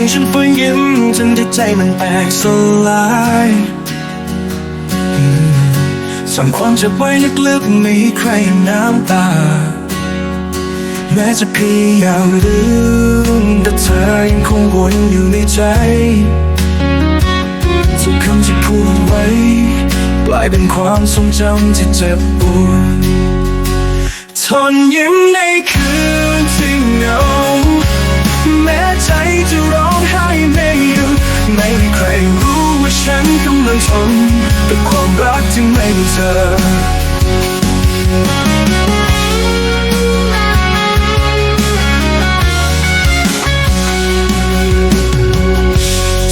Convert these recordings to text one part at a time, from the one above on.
ให้ฉันฝืนยิ้มจนที่ใจมันแตกสลายอืมซ่อนความเจ็บไว้ลึกๆไม่ให้ใครน้ำตา แม้จะพยายามลืมแต่เธอยังคงวนอยู่ในใจทุกคำที่พูดไว้กลายเป็นความทรงจำที่เจ็บปวดทนยิ้มในคืนที่เหงา ใจจะร้องไห้ไม่หยุดไม่มีใครรู้ว่าฉันกำลังทนกับความรักที่ไม่มีเธอ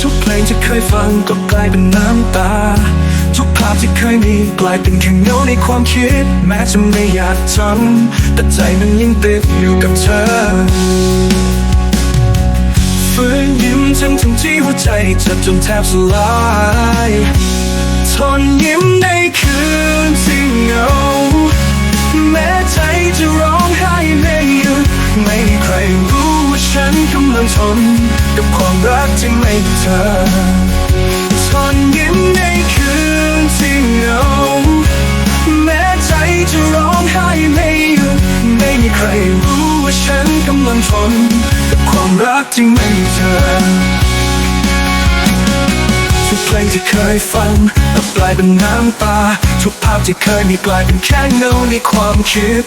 ทุกเพลงที่เคยฟังก็กลายเป็นน้ำตา ทุกภาพที่เคยมีกลายเป็นแค่เงาในความคิด แม้จะไม่อยากจำแต่ใจมันยังติดอยู่กับเธอ ฝืนยิ้มทั้งทั้งที่หัวใจเจ็บจนแทบสลายทนยิ้มในคืนที่เหงา แม้ใจจะร้องไห้ไม่หยุดไม่มีใครรู้ว่าฉันกำลังทนกับความรักที่ไม่เธอทนยิ้มในคืนที่เหงา แม้ใจจะร้องไห้ไม่หยุดไม่มีใครรู้ว่าฉันกำลังทน ความรักที่ไม่มีเธอทุกเพลงที่เคยฟังก็กลายเป็นน้ำตา ทุกภาพที่เคยมีกลายเป็นแค่เงาในความคิด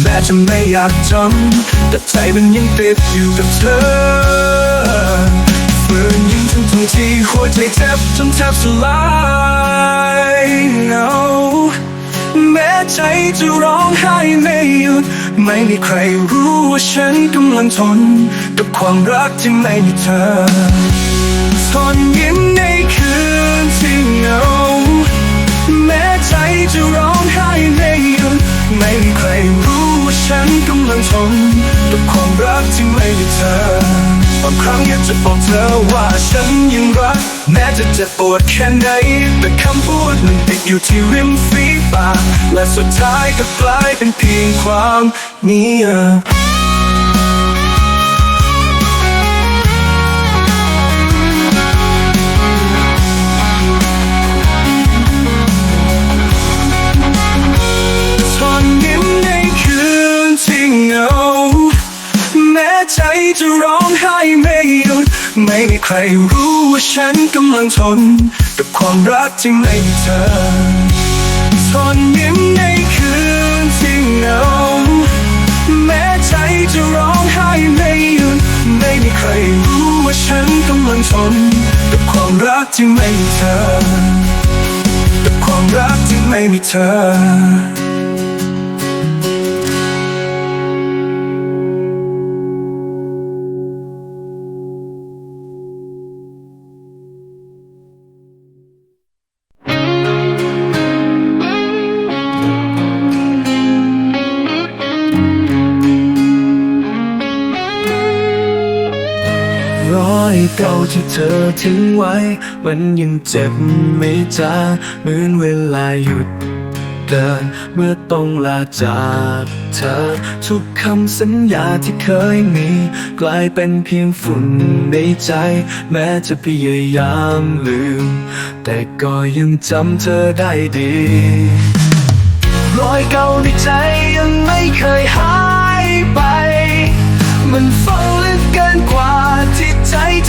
แม้จะไม่อยากจำแต่ใจมันยังติดอยู่กับเธอฝืนยิ้มทั้งทั้งที่หัวใจเจ็บจนแทบสลายเงา แม้ใจจะร้องไห้ไม่หยุด ไม่มีใครรู้ว่าฉันกำลังทน กับความรักที่ไม่มีเธอทนยิ้มในคืนที่เหงาแม้ใจจะร้องไห้ไม่หยุด ไม่มีใครรู้ว่าฉันกำลังทนกับความรักที่ไม่มีเธอบางครั้งอยากจะบอกเธอว่าฉันยังรัก แม้จะเจ็บปวดแค่ไหนแต่คำพูดมันติดอยู่ที่ริมฝี ปาก และสุดท้ายก็กลายเป็นเพียงความเงียบทนยิ้มในคืนที่เงาแม้ใจจะร้องไห้ไม่หยุด ไม่มีใครรู้ว่าฉันกำลังทน กับความรักที่ไม่มีเธอ อนยิ้มในคืนที่เหงาแม้ใจจะร้องไห้ไม่หยุดไม่มีใครรู้ว่าฉันกำลังทนกับความรักที่ไม่มีเธอกับความรักที่ไม่มีเธอ ที่เธอทิ้งไว้ มันยังเจ็บไม่จางเหมือนเวลาหยุดเดินเมื่อต้องลาจากเธอ ทุกคำสัญญาที่เคยมี กลายเป็นเพียงฝุ่นในใจ แม้จะพยายามลืม แต่ก็ยังจำเธอได้ดีรอยเก่าในใจยังไม่เคยหายไป มันฝัง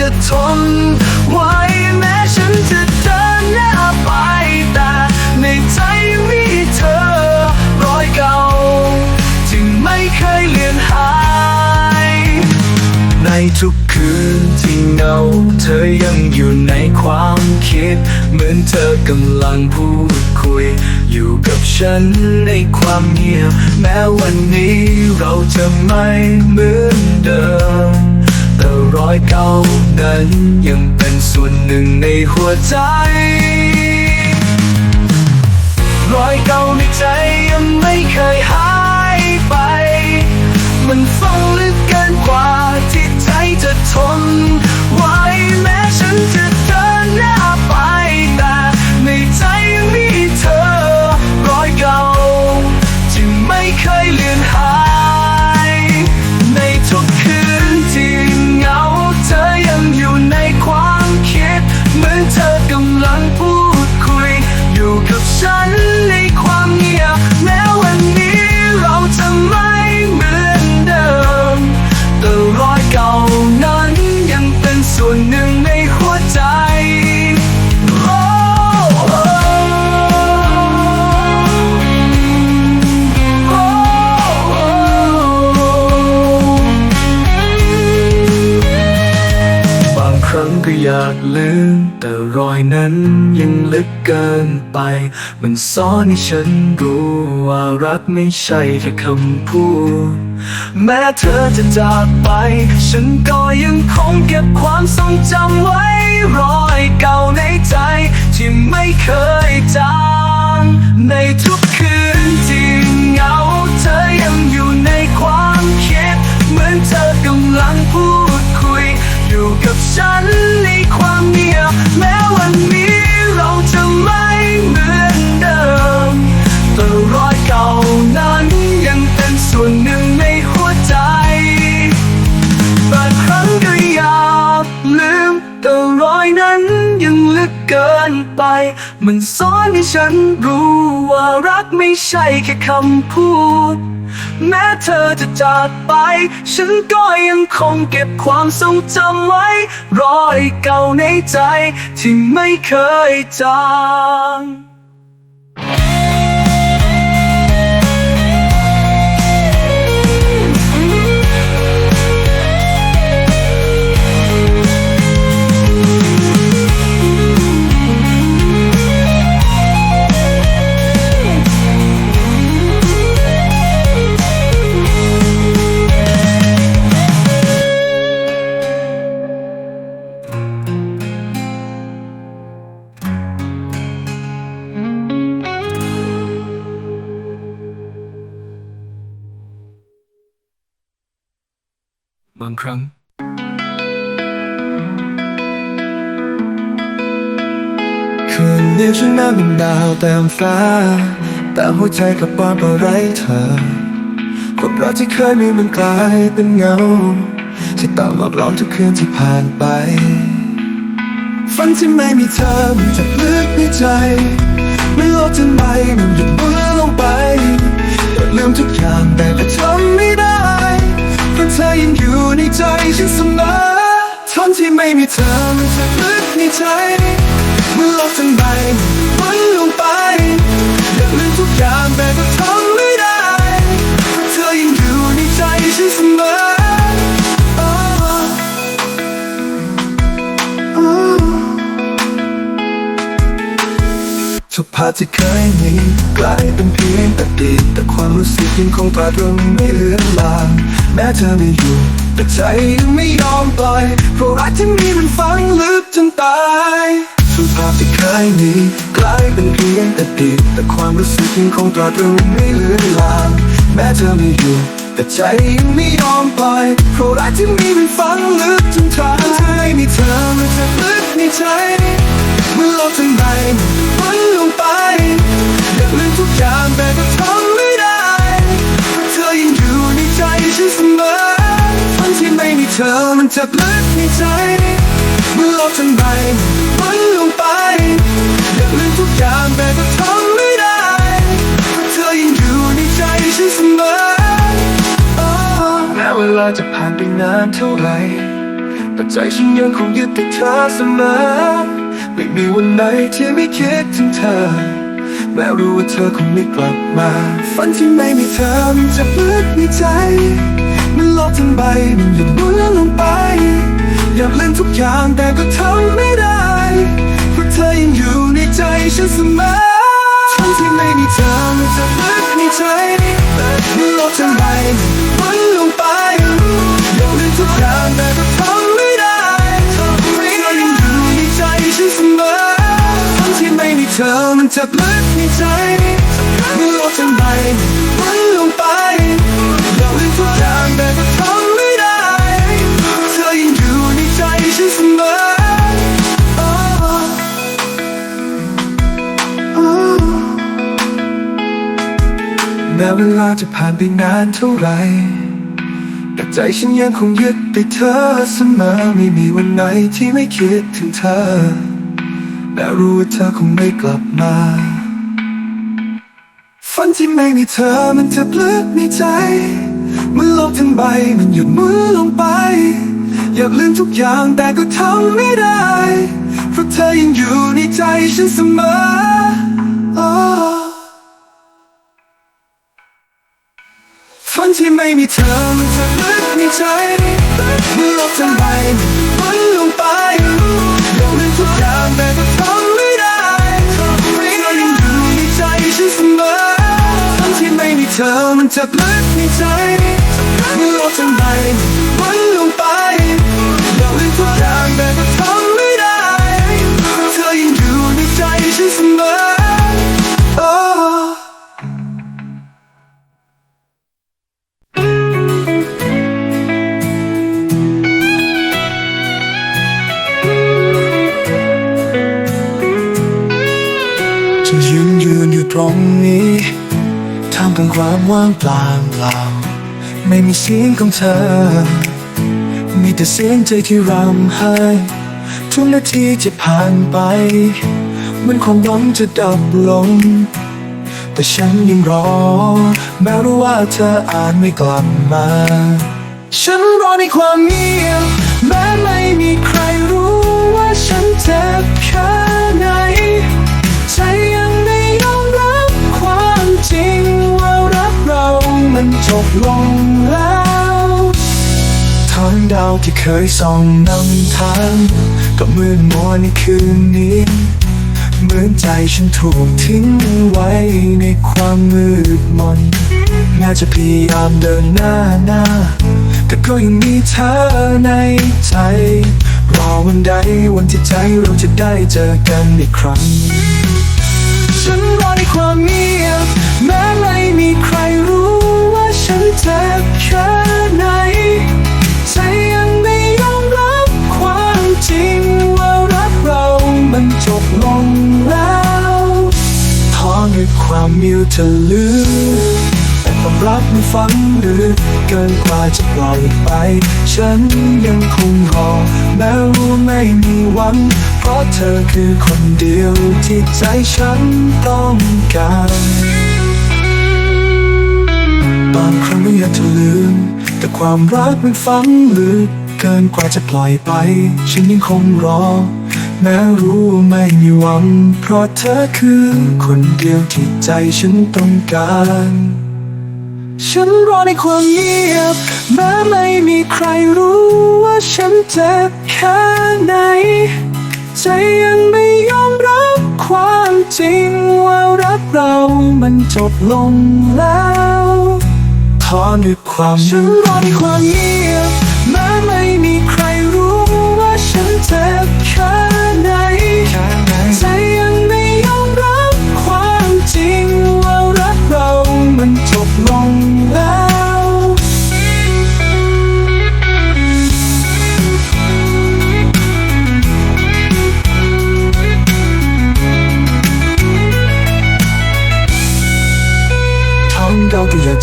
จะทนไหวแม้ฉันจะเดินหน้าไปแต่ในใจมีเธอรอยเก่าที่ไม่เคยเลือนหาย ในทุกคืนที่เงา เธอยังอยู่ในความคิด เหมือนเธอกำลังพูดคุย อยู่กับฉันในความเงียบ แม้วันนี้เราจะไม่เหมือน อยเก่านั้นยังเป็นส่วนหนึ่งในหัวใจ รอยเก่าในใจยังไม่เคยหายไป มันฝังลึกเกินกว่าที่ใจจะทน ไว้แม้ฉันจะเดินหน้า มันซ่อนให้ฉันรู้ว่ารักไม่ใช่แค่คำพูด แม้เธอจะจากไป ฉันก็ยังคงเก็บความทรงจำไว้ รอยเก่าในใจ ที่ไม่เคยจางในทุกคืนที่เหงา เธอยังอยู่ในความคิด เหมือนเธอกำลังพูดคุย อยู่กับฉันในความเงียบแม้วันนี้เราจะไม่เหมือน เกินไป มันสอนให้ฉันรู้ว่ารักไม่ใช่แค่คำพูด แม้เธอจะจากไป ฉันก็ยังคงเก็บความทรงจำไว้ รอยเก่าในใจที่ไม่เคยจางางครั้ง คืนนี้ฉันนั้นเป็นดาวเต็มฟ้า แต่หัวใจกลับบ้านเพราะไร้เธอความรักที่เคยมีมันกลายเป็นเงา ที่ตามหลอกหลอนทุกคืนที่ผ่านไป ฝันที่ไม่มีเธอมันจะลึกในใจ ไม่ลดจนใบมันหยุด ทุกภาพที่เคยมีกลายเป็นเพียงอดีตแต่ความรู้สึกยังคงตราตรึงไม่เลือนลาง แม้เธอไม่อยู่ แต่ใจยังไม่ยอมปล่อยเพราะรักที่มีมันฝังลึกจนตายทุภาพที่เคยมีกลายเป็นเพียงอดีตแต่ความรู้สึกยังคงตราตรึงไม่เลือนลาง แม้เธอไม่อยู่ แต่ใจยังไม่ยอมปล่อยเพราะรักที่มีมันฝังลึกจนตายถ้าไม่มีเธอมันจะลึกในใจ มื่อลกทั้งใบมันลงไปอยากลืมทุกอย่างแต่ก็ทำไม่ได้เพราะเธอยังอยู่ในใจฉันเสมอวันที่ไม่มีเธอมันจะลึกในใจเมื่อลกทั้งใบมันลงไปอยากลืมทุกอย่างแต่ก็ทำไม่ได้เพราะเธอยังอยู่ในใจฉันเสมอแม้เวลาจะผ่านไปนานเท่าไหร่แต่ใจฉันยังคงยึดติดเธอเสมอ ไม่มีวันไหนที่ไม่คิดถึงเธอ แม้รู้ว่าเธอคงไม่กลับมา ฝันที่ไม่มีเธอมันจะลึกในใจ มันลกทั้งใบมันหยุดหมุนลงไป อยากเล่นทุกอย่างแต่ก็ทำไม่ได้ เพราะเธอยังอยู่ในใจฉันเสมอฝันที่ไม่มีเธอมันจะลึกในใจมันลกทั้งใบมันลงไป ลาจะผ่านไปนานเท่าไรแต่ใจฉันยังคงยึดติดเธอเสมอไม่มีวันไหนที่ไม่คิดถึงเธอแม้รู้ว่าเธอคงไม่กลับมาฝันที่ไม่มีเธอมันจะลึกในใจเมื่อโลกทั้งใบมันหยุดมุนลงไป อยากลืมทุกอย่างแต่ก็ทำไม่ได้ เพราะเธอยังอยู่ในใจฉันเสมอ Oh ที่ไม่มีเธอมันจะลึกในใจเมื่อทำไมมันลงไปยอมลืนทุกอย่างแต่ก็ทำไม่ได้เธอยังอยู่ในใจฉันเสมอทั้งที่ไม่มีเธอมันจะลึกในใจเมื่อทำไมมันลงไปยอมลืนทุกอย่างแต่ก็ทำ ว่างเปล่าเปล่าไม่มีเสียงของเธอ มีแต่เสียงใจที่รำไห้ทุกนาทีที่ผ่านไปเหมันความหวังจะดับลง แต่ฉันยังรอ แม้รู้ว่าเธออาจไม่กลับมา ฉันรอในความเงียบแม้ไม่มีใครรู้ว่าฉันเจ็บ มันจบลงแล้วทางดาวที่เคยส่องนำทางก็มืดมัวในคืนนี้ เหมือนใจฉันถูกทิ้งไว้ในความมืดมนแม้จะพยายามเดินหน้าหน้า แต่ก็ยังมีเธอในใจ รอวันใดวันที่ใจเราจะได้เจอกันอีกครั้ง ฉันรอในความเงียบแม้ไม่มีใครรู้ ความมิวเธอลืมแต่ความรักมันฝังลึกเกินกว่าจะปล่อยไป ฉันยังคงรอแม้รู้ไม่มีหวัง เพราะเธอคือคนเดียวที่ใจฉันต้องการบางครั้งไม่อยากจะลืม แต่ความรักมันฝังลึกเกินกว่าจะปล่อยไป ฉันยังคงรอ แม้รู้ไม่มีหวัง เพราะเธอคือคนเดียวที่ใจฉันต้องการ ฉันรอในความเงียบ แม้ไม่มีใครรู้ว่าฉันเจ็บแค่ไหน ใจยังไม่ยอมรับความจริงว่ารักเรามันจบลงแล้วทอด้วยความฉันรอในความเงียบ แม้ไม่มีใครรู้ว่าฉันเจ็บแค่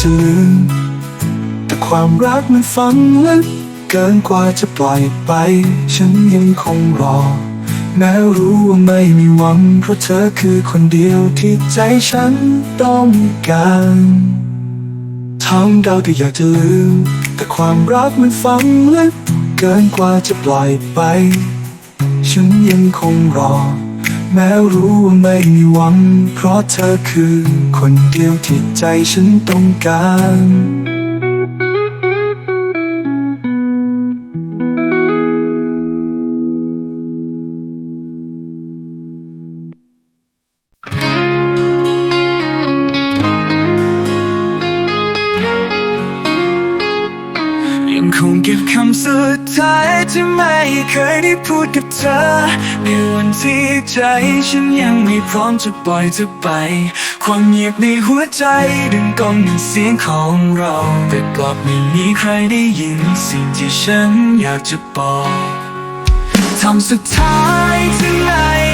จะลืม แต่ความรักมันฝังลึกเกินกว่าจะปล่อยไป ฉันยังคงรอ แม้รู้ว่าไม่มีหวัง เพราะเธอคือคนเดียวที่ใจฉันต้องการท้องเราก็อยากจะลืม แต่ความรักมันฝังลึกเกินกว่าจะปล่อยไป ฉันยังคงรอ แม้รู้ว่าไม่มีหวัง เพราะเธอคือ คนเดียวที่ใจฉันต้องการยังคงเก็บคำสุดท้ายที่ไม่เคยได้พูดกับ ธอ ในวันที่ใจฉันยังไม่พร้อมจะปล่อยเธอไป ความเงียบในหัวใจดึงกองหนึ่งเสียงของเรา แต่กลับไม่มีใครได้ยินสิ่งที่ฉันอยากจะบอกทำสุดท้ายที่ไม่ได้พู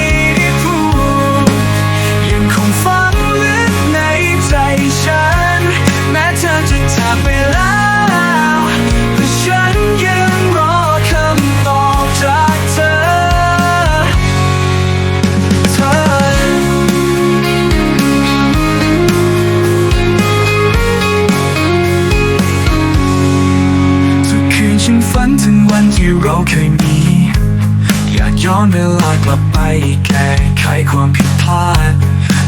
ย้อนเวลากลับไปแก้ไขความผิดพลาด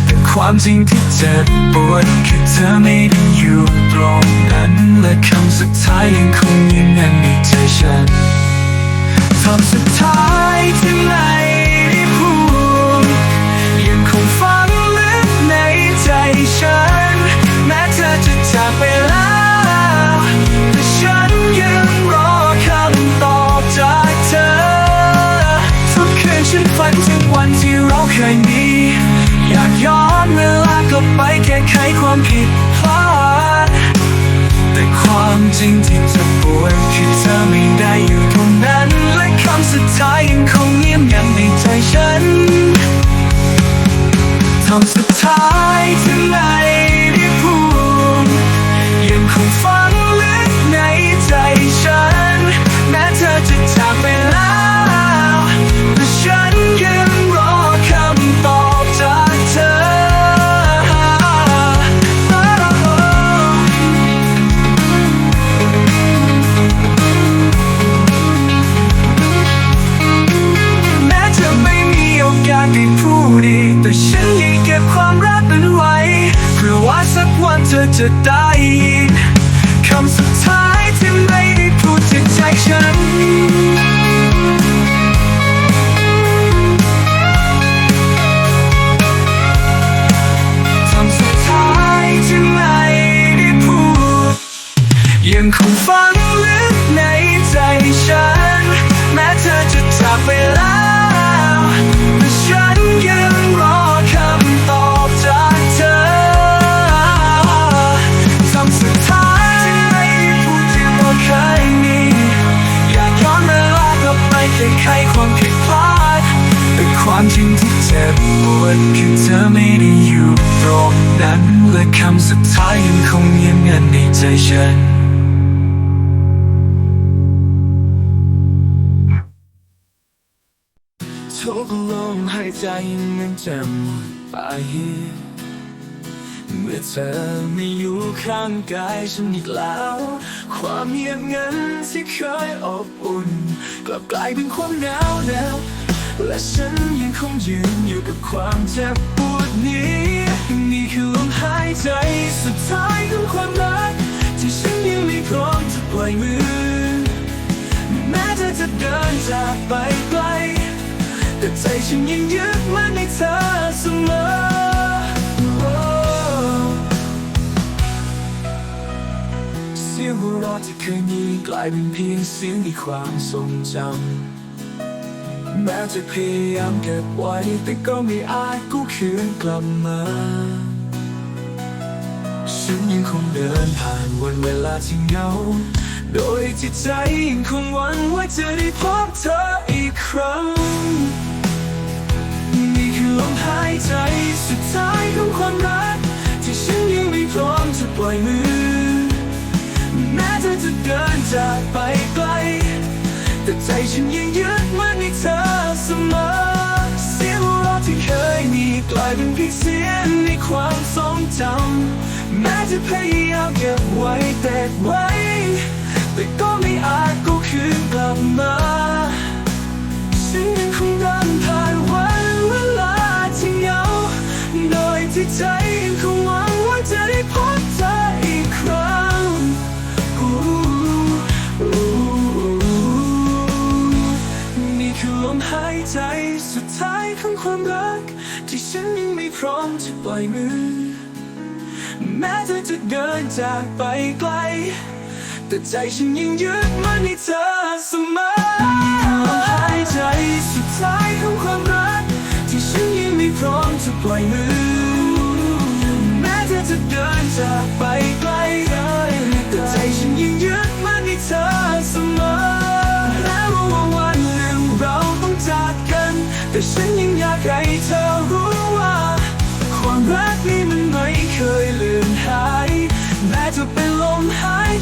แต่ความจริงที่เจ็บปวดคือเธอไม่ได้อยู่ตรงนั้นและคำสุดท้ายยังคงยืนยันในใจฉันคำสุดท้ายที่ไหน เคยมี อยากย้อนเวลากลับไปแก้ไขความผิด วัน ปวดคือเธอไม่ได้อยู่ตรงนั้นและคำสุดท้ายยังคงเงียบงันในใจฉันทุกลมหายใจมันจะหมดไป เมื่อเธอไม่อยู่ข้างกายฉันอีกแล้ว ความเงียบงันที่เคยอบอุ่น กลับกลายเป็นความหนาวเหนาว และฉันยังคงยืนอยู่กับความเจ็บปวดนี้ นี่คือลมหายใจสุดท้ายของความรัก ที่ฉันยังไม่พร้อมจะปล่อยมือ แม้เธอจะเดินจากไปไกล แต่ใจฉันยังยึดมั่นในเธอเสมอเสียงหัวเราะที่เคยมีกลายเป็นเพียงเสียงในความทรงจำ แม้จะพยายามเก็บไว้ แต่ก็ไม่อาจกู้คืนกลับมา ฉันยังคงเดินผ่านวันเวลาที่เหงา โดยจิตใจยังคงหวังว่าจะได้พบเธออีกครั้ง นี่คือลมหายใจสุดท้ายของความรัก ที่ฉันยังไม่พร้อมจะปล่อยมือ แม้เธอจะเดินจากไป ฉันยังยึดมั่นในเธอเสมอ เสียงหัวเราะที่เคยมีกลายเป็นเพียงเสียงในความทรงจำแม้จะพยายามเก็บไว้แต่ไว้ แต่ก็ไม่อาจกู้คืนกลับมาฉันยังคงเดินผ่านวันเวลาที่เหงาโดยที่ใจยังคง หายใจสุดท้ายของความรัก ที่ฉันยังไม่พร้อมจะปล่อยมือ แม้เธอจะเดินจากไปไกล แต่ใจฉันยังยึดมั่นในเธอเสมอลมหายใจสุดท้ายของความรัก ที่ฉันยังไม่พร้อมจะปล่อยมือ แม้เธอจะเดินจากไปไกลแต่ใจฉันยังยึดมั่นในเธอ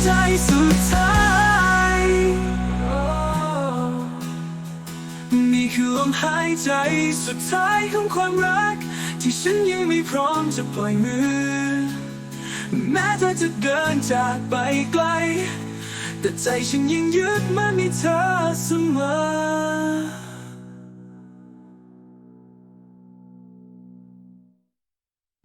ใจสุดท้ายนี่คือลมหายใจสุดท้ายของความรัก ที่ฉันยังไม่พร้อมจะปล่อยมือ แม้เธอจะเดินจากไปไกล แต่ใจฉันยังยึดมั่นในเธอเสมอ